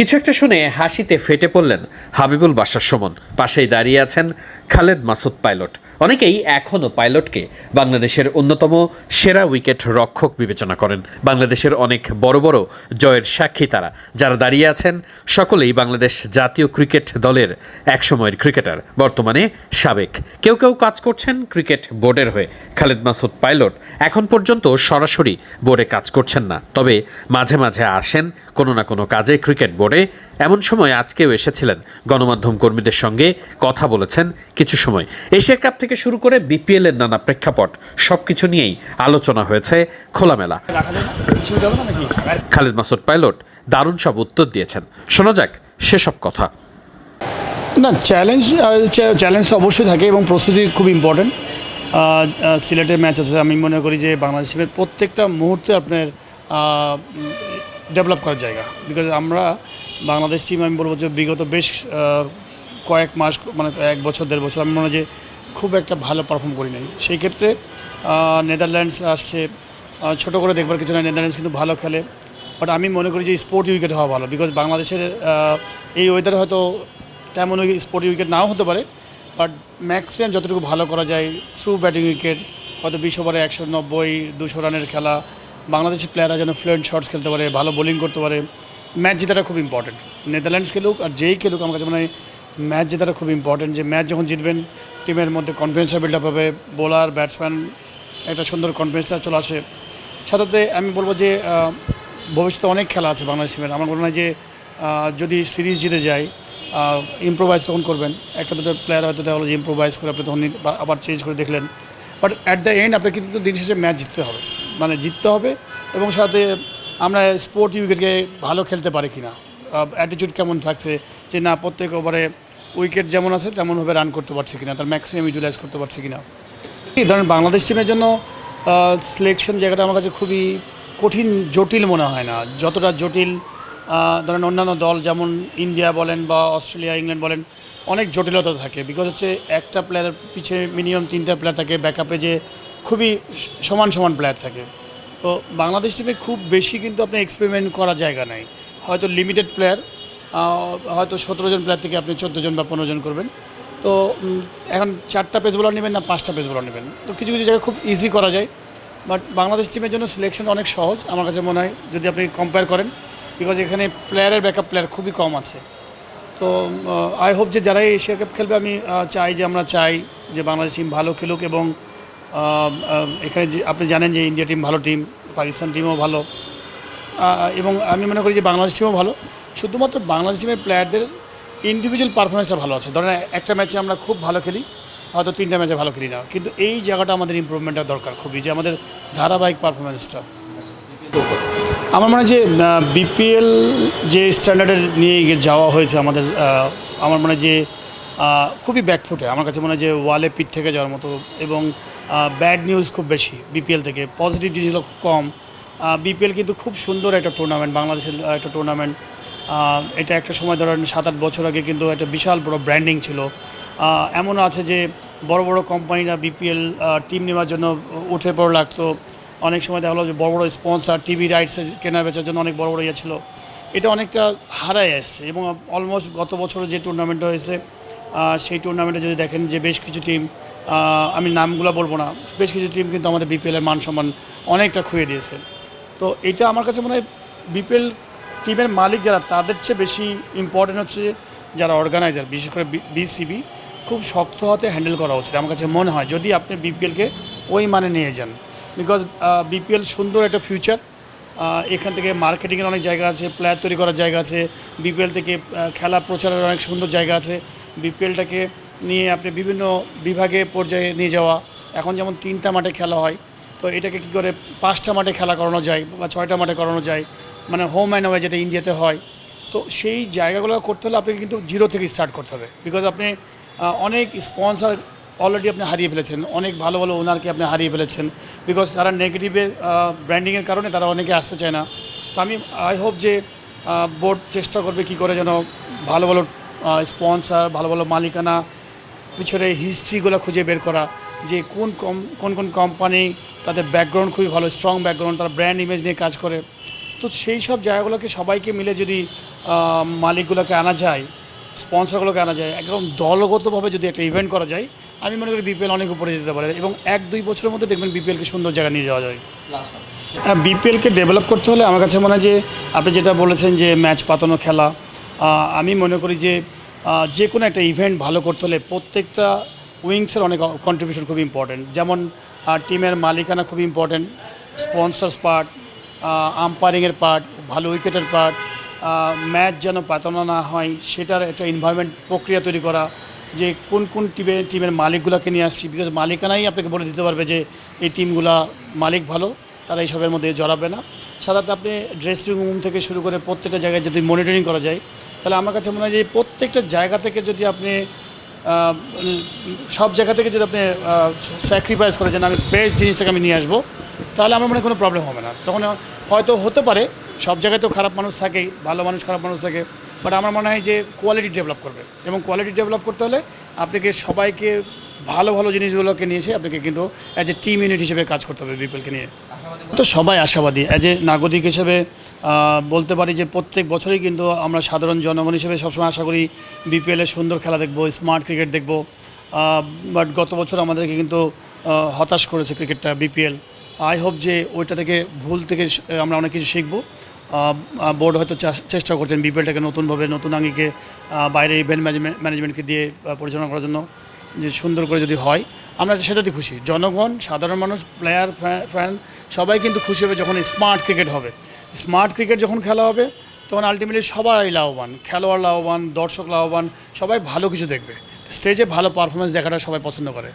কিছু একটা শুনে হাসিতে ফেটে পড়লেন হাবিবুল বাসার সুমন। পাশেই দাঁড়িয়ে আছেন খালেদ মাসুদ পাইলট। অনেকেই এখনও পাইলটকে বাংলাদেশের অন্যতম সেরা উইকেট রক্ষক বিবেচনা করেন। বাংলাদেশের অনেক বড় বড় জয়ের সাক্ষী তারা। যারা দাঁড়িয়ে আছেন, সকলেই বাংলাদেশ জাতীয় ক্রিকেট দলের একসময়ের ক্রিকেটার, বর্তমানে সাবেক। কেউ কেউ কাজ করছেন ক্রিকেট বোর্ডের হয়ে। খালেদ মাসুদ পাইলট এখন পর্যন্ত সরাসরি বোর্ডে কাজ করছেন না। তবে মাঝে মাঝে আসেন কোনো না কোনো কাজে ক্রিকেট বোর্ডে। এমন সময় আজকেও এসেছিলেন গণমাধ্যম কর্মীদের সঙ্গে কথা বলেছেন কিছু সময়। এশিয়া কাপ থেকে শুরু করে বিপিএল এর নানা প্রেক্ষাপট, সবকিছু নিয়েই আলোচনা হয়েছে খোলামেলা। খালেদ মাসুদ পাইলট দারুণ সব উত্তর দিয়েছেন। শোনা যাক সেসব কথা। না চ্যালেঞ্জ চ্যালেঞ্জ তো অবশ্যই থাকে এবং প্রস্তুতি খুব ইম্পর্টেন্ট সিলেটের ম্যাচ আছে, আমি মনে করি যে বাংলাদেশ টিমের প্রত্যেকটা মুহূর্তে আপনার ডেভেলপ করার জায়গা। বিকজ আমরা বাংলাদেশ টিম আমি বলব যে বিগত বেশ কয়েক মাস মানে এক বছর, দেড় বছর, আমি মনে হয় যে খুব একটা ভালো পারফর্ম করি নাই। সেই ক্ষেত্রে নেদারল্যান্ডস আসছে ছোট করে দেখবার কিছু না নেদারল্যান্ডস কিন্তু ভালো খেলে। বাট আমি মনে করি যে স্পোর্ট উইকেট হওয়া ভালো বিকজ বাংলাদেশের এই ওয়েদারে হয়তো তেমন স্পোর্ট উইকেট নাও হতে পারে। বাট ম্যাক্সিমাম যতটুকু ভালো করা যায় ট্রু ব্যাটিং উইকেট হয়তো বিশ ওভারে একশো নব্বই, দুশো রানের খেলা, বাংলাদেশের প্লেয়াররা যেন ফ্লুয়েন্ট শটস খেলতে পারে, ভালো বোলিং করতে পারে। ম্যাচ জেতাটা খুব ইম্পর্টেন্ট নেদারল্যান্ডস খেলুক আর যেই খেলুক আমার কাছে মনে হয় ম্যাচ জেতাটা খুব ইম্পর্টেন্ট যে ম্যাচ যখন জিতবেন, টিমের মধ্যে কনফিডেন্সটা বিল্ড আপ হবে বোলার ব্যাটসম্যান একটা সুন্দর কনফিডেন্সটা চলে আসে। সাথে আমি বলব যে ভবিষ্যতে অনেক খেলা আছে বাংলাদেশ টিমের আমার মনে হয় যে যদি সিরিজ জিতে যায় ইম্প্রোভাইজ তখন করবেন। একটা দুটো প্লেয়ার হয়তো দেখা হলো যে ইম্প্রোভাইজ করে আপনি তখন আবার চেঞ্জ করে দেখলেন। বাট অ্যাট দ্য এন্ড আপনাকে কিন্তু দিন শেষে ম্যাচ জিততে হবে। মানে জিততে হবে এবং সাথে আমরা স্পোর্ট উইকেটকে ভালো খেলতে পারি কিনা? অ্যাটিটিউড কেমন থাকছে? যে না, প্রত্যেক ওভারে উইকেট যেমন আছে, তেমনভাবে রান করতে পারছে কিনা? তার ম্যাক্সিমাম ইউটিলাইজ করতে পারছে কিনা? এই ধরেন বাংলাদেশ টিমের জন্য সিলেকশন জায়গাটা আমার কাছে খুবই কঠিন, জটিল মনে হয় না। যতটা জটিল ধরেন অন্যান্য দল যেমন ইন্ডিয়া বলেন বা অস্ট্রেলিয়া ইংল্যান্ড বলেন, অনেক জটিলতা থাকে। বিকজ হচ্ছে একটা প্লেয়ারের পিছে মিনিমাম তিনটা প্লেয়ার থাকে ব্যাকআপে যে খুবই সমান সমান প্লেয়ার থাকে। তো বাংলাদেশ টিমে খুব বেশি কিন্তু আপনি এক্সপেরিমেন্ট করার জায়গা নাই। হয়তো লিমিটেড প্লেয়ার হয়তো সতেরো জন প্লেয়ার থেকে আপনি চোদ্দ জন বা পনেরো জন করবেন। তো এখন চারটা পেস বোলার নেবেন না, পাঁচটা পেস বোলার নেবেন। তো কিছু কিছু জায়গায় খুব ইজি করা যায়। বাট বাংলাদেশ টিমের জন্য সিলেকশন অনেক সহজ। আমার কাছে মনে হয় যদি আপনি কম্পেয়ার করেন বিকজ এখানে প্লেয়ারের ব্যাকআপ প্লেয়ার খুবই কম আছে। তো আই হোপ যে যারাই এশিয়া কাপ খেলবে, আমি চাই যে আমরা চাই যে বাংলাদেশ টিম ভালো খেলুক এবং এখানে যে আপনি জানেন যে ইন্ডিয়া টিম ভালো টিম, পাকিস্তান টিমও ভালো। এবং আমি মনে করি যে বাংলাদেশ টিমও ভালো। শুধুমাত্র বাংলাদেশ টিমের প্লেয়ারদের ইন্ডিভিজুয়াল পারফরমেন্সটা ভালো আছে। ধরেন একটা ম্যাচে আমরা খুব ভালো খেলি, হয়তো তিনটা ম্যাচে ভালো খেলি না। কিন্তু এই জায়গাটা আমাদের ইম্প্রুভমেন্টটা দরকার খুবই, যে আমাদের ধারাবাহিক পারফরমেন্সটা আমার মনে হয় যে বিপিএল যে স্ট্যান্ডার্ডে নিয়ে যাওয়া হয়েছে আমাদের আমার মনে হয় যে খুবই ব্যাকফুটে আমার কাছে মনে হয় যে ওয়ালে পিঠ থেকে যাওয়ার মতো এবং ব্যাড নিউজ খুব বেশি বিপিএল থেকে। পজিটিভ জিনিসগুলো খুব কম। বিপিএল কিন্তু খুব সুন্দর একটা টুর্নামেন্ট বাংলাদেশের একটা টুর্নামেন্ট এটা একটা সময় ধরেন সাত আট বছর আগে কিন্তু একটা বিশাল বড় ব্র্যান্ডিং ছিল। আহ, এমনও আছে যে বড় বড় কোম্পানিরা বিপিএল টিম নেওয়ার জন্য উঠে পড়ে লাগতো। অনেক সময় দেখা গেলো যে বড় বড় স্পন্সার টিভি রাইটস কেনা বেচার জন্য অনেক বড় বড় ইয়ে ছিল। এটা অনেকটা হারায় আসছে এবং অলমোস্ট গত বছর যে টুর্নামেন্ট হয়েছে সেই টুর্নামেন্টে যদি দেখেন যে বেশ কিছু টিম আমি নামগুলো বলব না। বেশ কিছু টিম কিন্তু আমাদের বিপিএলের মান সম্মান অনেকটা খুঁয়ে দিয়েছে। তো এটা আমার কাছে মনে হয় বিপিএল টিমের মালিক যারা, তাদের চেয়ে বেশি ইম্পর্টেন্ট হচ্ছে যারা অর্গানাইজার বিশেষ করে বিসিবি খুব শক্ত হাতে হ্যান্ডেল করা উচিত আমার কাছে মনে হয়, যদি আপনি বিপিএলকে ওই মানে নিয়ে যান। বিকজ বিপিএল সুন্দর একটা ফিউচার এখান থেকে মার্কেটিংয়ের অনেক জায়গা আছে প্লেয়ার তৈরি করার জায়গা আছে বিপিএল থেকে খেলা প্রচারের অনেক সুন্দর জায়গা আছে বিপিএলটাকে নিয়ে আপনি বিভিন্ন বিভাগে পর্যায়ে নিয়ে যাওয়া। এখন যেমন তিনটা মাঠে খেলা হয়, তো এটাকে কী করে পাঁচটা মাঠে খেলা করানো যায় বা ছয়টা মাঠে করানো যায় মানে হোম অ্যান্ড অ্যাওয়ে যেটা ইন্ডিয়াতে হয়। তো সেই জায়গাগুলো করতে হলে আপনাকে কিন্তু জিরো থেকে স্টার্ট করতে হবে। বিকজ আপনি অনেক স্পন্সর অলরেডি আপনি হারিয়ে ফেলেছেন, অনেক ভালো ভালো ওনারকে আপনি হারিয়ে ফেলেছেন। বিকজ তারা নেগেটিভের ব্র্যান্ডিংয়ের কারণে তারা অনেকে আসতে চায় না। তো আমি আই হোপ যে বোর্ড চেষ্টা করবে কি করে যেন ভালো ভালো স্পন্সর ভালো ভালো মালিকানা পিছনে হিস্ট্রিগুলো খুঁজে বের করা যে কোন কম কোন কোন কোম্পানি তাদের ব্যাকগ্রাউন্ড খুবই ভালো স্ট্রং ব্যাকগ্রাউন্ড তারা ব্র্যান্ড ইমেজ নিয়ে কাজ করে। তো সেই সব জায়গাগুলোকে সবাইকে মিলে যদি মালিকগুলোকে আনা যায় স্পন্সরগুলোকে আনা যায় একদম দলগতভাবে যদি একটা ইভেন্ট করা যায় আমি মনে করি বিপিএল অনেক উপরে যেতে পারে এবং এক দুই বছরের মধ্যে দেখবেন বিপিএলকে সুন্দর জায়গা নিয়ে যাওয়া যায়। হ্যাঁ বিপিএলকে ডেভেলপ করতে হলে আমার কাছে মনে হয় যে আপনি যেটা বলেছেন যে ম্যাচ পাতানো খেলা আমি মনে করি যে যে কোনো একটা ইভেন্ট ভালো করতে হলে প্রত্যেকটা উইংসের অনেক কন্ট্রিবিউশন খুব ইম্পর্টেন্ট যেমন টিমের মালিকানা খুব ইম্পর্টেন্ট স্পন্সর্স পার্ট আম্পায়ারিংয়ের পার্ট ভালো উইকেটের পার্ট ম্যাচ যেন পাতানো না হয়, সেটার একটা এনভায়রনমেন্ট প্রক্রিয়া তৈরি করা, যে কোন কোন টিমে টিমের মালিকগুলোকে নিয়ে আসছি। বিকজ মালিকানাই আপনাকে বলে দিতে পারবে যে, এই টিমগুলা মালিক ভালো, তারা এইসবের মধ্যে জড়াবে না। সাধারণত আপনি ড্রেসিং রুম থেকে শুরু করে প্রত্যেকটা জায়গায় যদি মনিটরিং করা যায় তাহলে আমার কাছে মনে হয় যে প্রত্যেকটা জায়গা থেকে যদি আপনি সব জায়গা থেকে যদি আপনি স্যাক্রিফাইস করে যেন আমি বেস্ট জিনিসটাকে আমি নিয়ে আসব, তাহলে আমার মনে কোনো প্রবলেম হবে না। তখন হয়তো হতে পারে, সব জায়গায় তো খারাপ মানুষ থাকেই, ভালো মানুষ, খারাপ মানুষ থাকে বাট আমার মনে হয় যে কোয়ালিটি ডেভেলপ করবে। এবং কোয়ালিটি ডেভেলপ করতে হলে আপনাকে সবাইকে ভালো ভালো জিনিসগুলোকে নিয়ে এসে আপনাকে কিন্তু অ্যাজ এ টিম ইউনিট হিসেবে কাজ করতে হবে বিপিএলকে নিয়ে। তো সবাই আশাবাদী অ্যাজ এ নাগরিক হিসেবে বলতে পারি যে প্রত্যেক বছরই কিন্তু আমরা সাধারণ জনগণ হিসেবে সবসময় আশা করি বিপিএলের সুন্দর খেলা দেখব স্মার্ট ক্রিকেট দেখব। বাট গত বছর আমাদেরকে কিন্তু হতাশ করেছে ক্রিকেটটা বিপিএল আই হোপ যে ওইটা থেকে ভুল থেকে আমরা অনেক কিছু শিখব। বোর্ড হয়তো চেষ্টা করছেন বিপিএলটাকে নতুনভাবে, নতুন আঙ্গিকে বাইরে ইভেন্ট ম্যানেজমেন্টকে দিয়ে পরিচালনা করার জন্য যে সুন্দর করে যদি হয়, আমরা সেটাতে খুশি। জনগণ, সাধারণ মানুষ প্লেয়ার ফ্যান সবাই কিন্তু খুশি হবে যখন স্মার্ট ক্রিকেট হবে। স্মার্ট ক্রিকেট যখন খেলা হবে, তখন আলটিমেটলি সবাই লাভবান, খেলোয়াড় লাভবান, দর্শক লাভবান, সবাই ভালো কিছু দেখবে। স্টেজে ভালো পারফরমেন্স দেখাটা সবাই পছন্দ করে।